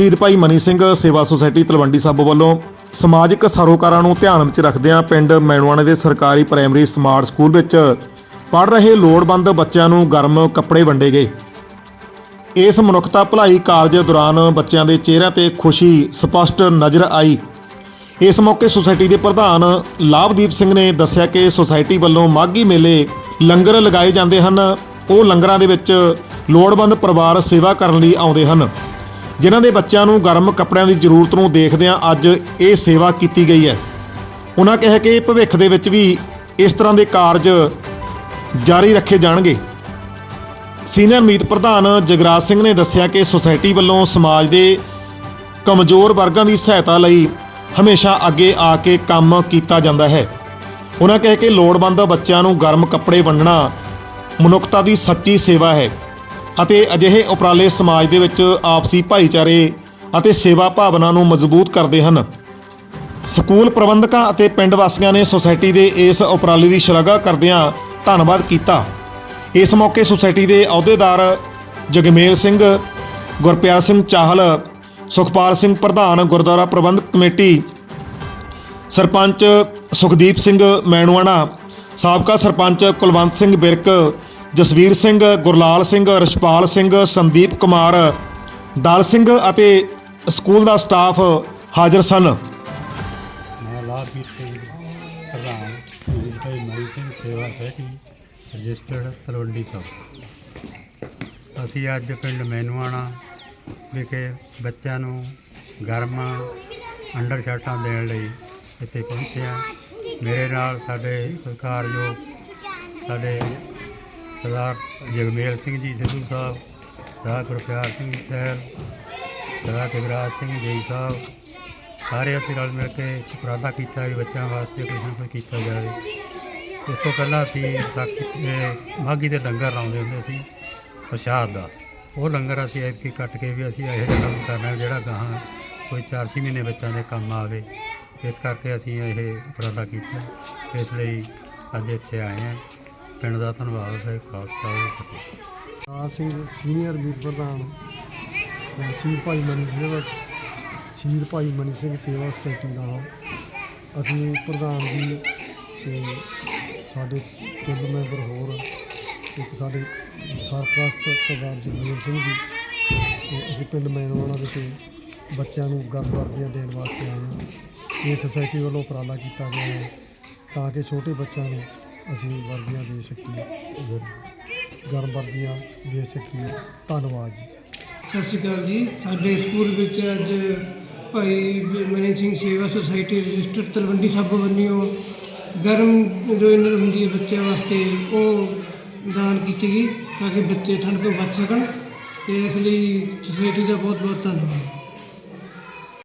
ਸ਼ਹੀਦ ਭਾਈ ਮਨੀ ਸਿੰਘ ਸੇਵਾ ਸੁਸਾਇਟੀ ਤਲਵੰਡੀ ਸਾਬੋ ਵੱਲੋਂ ਸਮਾਜਿਕ ਸਰੋਕਾਰਾਂ ਨੂੰ ਧਿਆਨ ਵਿੱਚ ਰੱਖਦਿਆਂ ਪਿੰਡ ਮੈਣਵਾਣੇ ਦੇ ਸਰਕਾਰੀ ਪ੍ਰਾਇਮਰੀ ਸਮਾਰਟ ਸਕੂਲ ਵਿੱਚ ਪੜ੍ਹ ਰਹੇ ਲੋੜਵੰਦ ਬੱਚਿਆਂ ਨੂੰ ਗਰਮ ਕੱਪੜੇ ਵੰਡੇ ਗਏ। ਇਸ ਮਨੁੱਖਤਾ ਭਲਾਈ ਕਾਰਜ ਦੌਰਾਨ ਬੱਚਿਆਂ ਦੇ ਚਿਹਰਿਆਂ ਤੇ ਖੁਸ਼ੀ ਸਪਸ਼ਟ ਨਜ਼ਰ ਆਈ। ਇਸ ਮੌਕੇ ਸੁਸਾਇਟੀ ਦੇ ਪ੍ਰਧਾਨ ਲਾਭਦੀਪ ਸਿੰਘ ਨੇ ਦੱਸਿਆ ਕਿ ਸੁਸਾਇਟੀ ਵੱਲੋਂ ਮਾਘੀ ਮੇਲੇ ਲੰਗਰ ਲਗਾਏ ਜਾਂਦੇ ਹਨ। ਉਹ ਲੰਗਰਾਂ ਦੇ ਵਿੱਚ ਲੋੜਵੰਦ ਪਰਿਵਾਰ ਸੇਵਾ ਕਰਨ ਲਈ ਆਉਂਦੇ ਹਨ। ਜਿਨ੍ਹਾਂ ਦੇ ਬੱਚਿਆਂ ਨੂੰ ਗਰਮ ਕੱਪੜਿਆਂ ਦੀ ਜ਼ਰੂਰਤ ਨੂੰ ਦੇਖਦਿਆਂ ਅੱਜ ਇਹ ਸੇਵਾ ਕੀਤੀ ਗਈ ਹੈ। ਉਹਨਾਂ ਕਿਹਾ ਕਿ ਭਵਿੱਖ ਦੇ ਵਿੱਚ ਵੀ ਇਸ ਤਰ੍ਹਾਂ ਦੇ ਕਾਰਜ ਜਾਰੀ ਰੱਖੇ ਜਾਣਗੇ। ਸੀਨੀਅਰ ਮੀਤ ਪ੍ਰਧਾਨ ਜਗਰਾਜ ਸਿੰਘ ਨੇ ਦੱਸਿਆ ਕਿ ਸੁਸਾਇਟੀ ਵੱਲੋਂ ਸਮਾਜ ਦੇ ਕਮਜ਼ੋਰ ਵਰਗਾਂ ਦੀ ਸਹਾਇਤਾ ਲਈ ਹਮੇਸ਼ਾ ਅੱਗੇ ਆ ਕੇ ਕੰਮ ਕੀਤਾ ਜਾਂਦਾ ਹੈ। ਉਹਨਾਂ ਕਹੇ ਕਿ ਲੋੜਵੰਦ ਬੱਚਿਆਂ ਨੂੰ ਗਰਮ ਕੱਪੜੇ ਵੰਡਣਾ ਮਨੁੱਖਤਾ ਦੀ ਸੱਚੀ ਸੇਵਾ ਹੈ। ਅਤੇ ਅਜਿਹੇ ਉਪਰਾਲੇ ਸਮਾਜ ਦੇ ਵਿੱਚ ਆਪਸੀ ਭਾਈਚਾਰੇ ਅਤੇ ਸੇਵਾ ਭਾਵਨਾ ਨੂੰ ਮਜ਼ਬੂਤ ਕਰਦੇ ਹਨ। ਸਕੂਲ ਪ੍ਰਬੰਧਕਾਂ ਅਤੇ ਪਿੰਡ ਵਾਸੀਆਂ ਨੇ ਸੁਸਾਇਟੀ ਦੇ ਇਸ ਉਪਰਾਲੇ ਦੀ ਸ਼ਲਾਘਾ ਕਰਦਿਆਂ ਧੰਨਵਾਦ ਕੀਤਾ। ਇਸ ਮੌਕੇ ਸੁਸਾਇਟੀ ਦੇ ਅਹੁਦੇਦਾਰ ਜਗਮੇਲ ਸਿੰਘ, ਗੁਰਪਿਆਰ ਸਿੰਘ ਚਾਹਲ, ਸੁਖਪਾਲ ਸਿੰਘ ਪ੍ਰਧਾਨ, ਗੁਰਦੁਆਰਾ ਪ੍ਰਬੰਧਕ ਕਮੇਟੀ ਸਰਪੰਚ ਸੁਖਦੀਪ ਸਿੰਘ ਮੈਣਵਾਣਾ ਸਾਬਕਾ ਸਰਪੰਚ ਕੁਲਵੰਤ ਸਿੰਘ ਬਿਰਕ ਜਸਵੀਰ ਸਿੰਘ, ਗੁਰਲਾਲ ਸਿੰਘ, ਰਛਪਾਲ ਸਿੰਘ, ਸੰਦੀਪ ਕੁਮਾਰ, ਦਲ ਸਿੰਘ ਅਤੇ ਸਕੂਲ ਦਾ ਸਟਾਫ ਹਾਜ਼ਰ ਸਨ। ਮੈਂ ਲਾਭਵੀਰ ਸਿੰਘ, ਪ੍ਰਧਾਨ ਸ਼ਹੀਦ ਭਾਈ ਮਰੀ ਸਿੰਘ, ਸੇਵਾ ਸੋਸਾਇਟੀ ਰਜਿਸਟਰਡ ਤਲਵੰਡੀ ਸਾਹਿਬ। ਅਸੀਂ ਅੱਜ ਪਿੰਡ ਮੈਨੂਆਣਾ ਵਿਖੇ ਬੱਚਿਆਂ ਨੂੰ ਗਰਮ ਅੰਡਰ ਸ਼ਰਟਾਂ ਦੇਣ ਲਈ ਇੱਥੇ ਪਹੁੰਚਿਆ ਮੇਰੇ ਨਾਲ ਸਾਡੇ ਸਤਿਕਾਰਯੋਗ ਸਾਡੇ ਸਰਦਾਰ ਜਗਮੇਲ ਸਿੰਘ ਜੀ, ਸਿੱਧੂ ਸਾਹਿਬ, ਸਰਦਾਰ ਗੁਰਪਿਆਰ ਸਿੰਘ ਸਹਿਲ, ਸਰਦਾਰ ਜਗਰਾਜ ਸਿੰਘ ਜੀ ਸਾਹਿਬ, ਸਾਰੇ ਅਸੀਂ ਰਲ ਮਿਲ ਕੇ ਉਪਰਾਲਾ ਕੀਤਾ ਵੀ ਬੱਚਿਆਂ ਵਾਸਤੇ ਕੁਝ ਨਾ ਕੁਝ ਕੀਤਾ ਜਾਵੇ। ਇਸ ਤੋਂ ਪਹਿਲਾਂ ਅਸੀਂ ਵਿਸਾਖੀ ਮਾਘੀ ਦੇ ਲੰਗਰ ਲਾਉਂਦੇ ਹੁੰਦੇ ਸੀ, ਪ੍ਰਸ਼ਾਦ ਦਾ। ਉਹ ਲੰਗਰ ਅਸੀਂ ਐਤਕੀ ਕੱਟ ਕੇ ਵੀ ਅਸੀਂ ਇਹੋ ਜਿਹਾ ਕੰਮ ਕਰਨਾ ਜਿਹੜਾ ਗਾਹਾਂ ਕੋਈ 4-6 ਮਹੀਨੇ ਬੱਚਿਆਂ ਦੇ ਕੰਮ ਆਵੇ। ਇਸ ਕਰਕੇ ਅਸੀਂ ਇਹ ਉਪਰਾਲਾ ਕੀਤਾ। ਇਸ ਲਈ ਅੱਜ ਇੱਥੇ ਆਏ ਹਾਂ। ਪਿੰਡ ਦਾ ਧੰਨਵਾਦ ਹੈ ਖਾਲਸਾ ਜੀ ਸਿੰਘ ਸੀਨੀਅਰ ਮੀਤ ਪ੍ਰਧਾਨ, ਅਹ ਸ਼ਹੀਦ ਭਾਈ ਮਨੀ ਸੇਵਾ ਸ਼ਹੀਦ ਭਾਈ ਮਨੀ ਸਿੰਘ ਸੇਵਾ ਸੁਸਾਇਟੀ ਨਾਲ ਅਸੀਂ ਪ੍ਰਧਾਨ ਜੀ ਤੇ ਸਾਡੇ ਤਿੰਨ ਮੈਂਬਰ ਹੋਰ, ਇੱਕ ਸਾਡੇ ਸਰਪ੍ਰਸਤ ਸਰਦਾਰ ਜਗਮੀਰ ਸਿੰਘ ਜੀ, ਤੇ ਅਸੀਂ ਪਿੰਡ ਮੈਨਵਾਲਾ ਵਿਖੇ ਬੱਚਿਆਂ ਨੂੰ ਗਰਮ ਵਰਦੀਆਂ ਦੇਣ ਵਾਸਤੇ ਆਏ ਹਾਂ। ਇਹ ਸੁਸਾਇਟੀ ਵੱਲੋਂ ਉਪਰਾਲਾ ਕੀਤਾ ਗਿਆ ਹੈ ਤਾਂ ਕਿ ਛੋਟੇ ਬੱਚਿਆਂ ਨੂੰ ਅਸੀਂ ਵਰਦੀਆਂ ਦੇ ਸਕੀਏ। ਗਰਮ ਵਰਦੀਆਂ ਦੇ ਸਕੀਏ। ਧੰਨਵਾਦ ਜੀ। ਸਤਿ ਸ਼੍ਰੀ ਅਕਾਲ ਜੀ। ਸਾਡੇ ਸਕੂਲ ਵਿੱਚ ਅੱਜ ਭਾਈ ਮਨੀ ਸਿੰਘ ਸੇਵਾ ਸੁਸਾਇਟੀ ਰਜਿਸਟਰਡ ਤਲਵੰਡੀ ਸਾਬੋ ਵੱਲੋਂ ਗਰਮ ਜੋ ਇਨਰ ਹੁੰਦੀ ਹੈ ਬੱਚਿਆਂ ਵਾਸਤੇ, ਉਹ ਦਾਨ ਕੀਤੀ ਗਈ ਤਾਂ ਕਿ ਬੱਚੇ ਠੰਡ ਤੋਂ ਬਚ ਸਕਣ। ਤੇ ਇਸ ਲਈ ਸੁਸਾਇਟੀ ਦਾ ਬਹੁਤ ਬਹੁਤ ਧੰਨਵਾਦ।